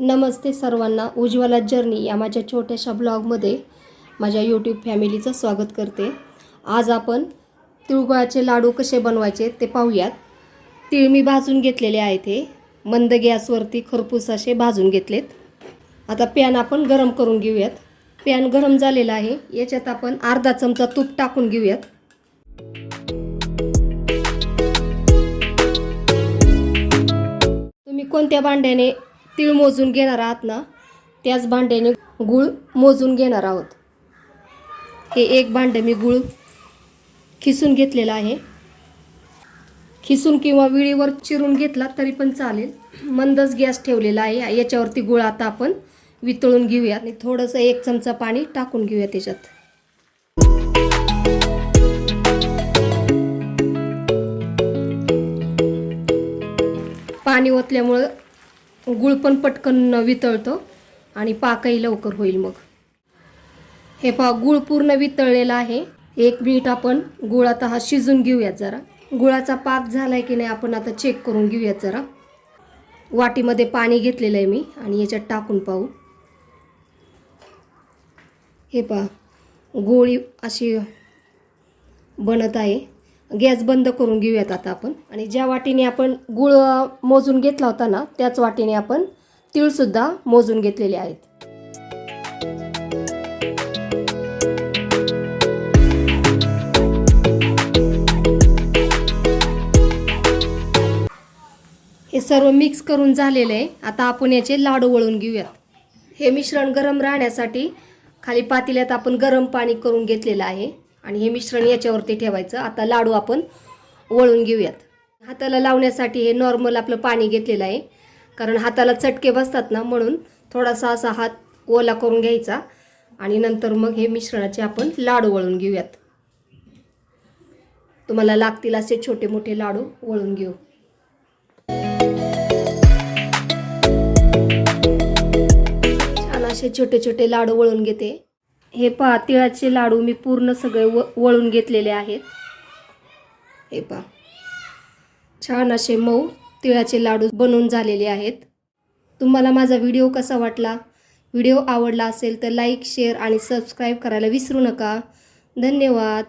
नमस्ते सर्वांना. उज्ज्वला जर्नी या माझ्या छोट्याशा ब्लॉगमध्ये माझ्या यूट्यूब फॅमिलीचं स्वागत करते. आज आपण तिळगुळाचे लाडू कसे बनवायचे ते पाहूयात. तिळ मी भाजून घेतलेले आहेत ते मंद गॅसवरती खरपूस असे भाजून घेतलेत. आता पॅन आपण गरम करून घेऊयात. पॅन गरम झालेला आहे. याच्यात आपण अर्धा चमचा तूप टाकून घेऊयात. तुम्ही कोणत्या भांड्याने तीळ मोजून घेणार आहात ना त्याच भांड्याने गूळ मोजून घेणार आहोत. हे एक भांडं मी गूळ खिसून घेतलेलं आहे. खिसून किंवा विळीवर चिरून घेतला तरी पण चालेल. मंदच गॅस ठेवलेला आहे. याच्यावरती गुळ आता आपण वितळून घेऊया आणि थोडंसं एक चमचा पाणी टाकून घेऊया त्याच्यात. पाणी ओतल्यामुळं गुळ पण पटकन वितळतो आणि पाकही लवकर होईल मग. हे पहा गुळ पूर्ण वितळलेला आहे. एक मिनिट आपण गुळ आता हा शिजून घेऊयात जरा. गुळाचा पाक झालाय की नाही आपण आता चेक करून घेऊयात जरा. वाटीमध्ये पाणी घेतलेलं आहे मी आणि याच्यात टाकून पाहू. हे पहा गोळी अशी बनत आहे. गॅस बंद करून घेऊयात आता आपण. आणि ज्या वाटीने आपण गुळ मोजून घेतला होता ना त्याच वाटीने आपण तीळसुद्धा मोजून घेतलेले आहेत. हे सर्व मिक्स करून झालेलं आहे. आता आपण याचे लाडू वळून घेऊयात. हे मिश्रण गरम राहण्यासाठी खाली पातेल्यात आपण गरम पाणी करून घेतलेलं आहे. आणि हे मिश्रण याच्यावरती ठेवायचं. आता लाडू आपण वळून घेऊयात. हाताला लावण्यासाठी हे नॉर्मल आपलं पाणी घेतलेलं आहे. कारण हाताला चटके बसतात ना म्हणून थोडासा असा हात ओला करून घ्यायचा. आणि नंतर मग हे मिश्रणाचे आपण लाडू वळून घेऊयात. तुम्हाला लागतील असे छोटे मोठे लाडू वळून घेऊ. छान असे छोटे छोटे लाडू वळून घेते. हे पहा तिळाचे लाडू मी पूर्ण सगळे व वळून घेतलेले आहेत. हे पहा. छान असे मऊ तिळाचे लाडू बनवून झालेले आहेत. तुम्हाला माझा व्हिडिओ कसा वाटला? व्हिडिओ आवडला असेल तर लाईक शेअर आणि सबस्क्राईब करायला विसरू नका. धन्यवाद.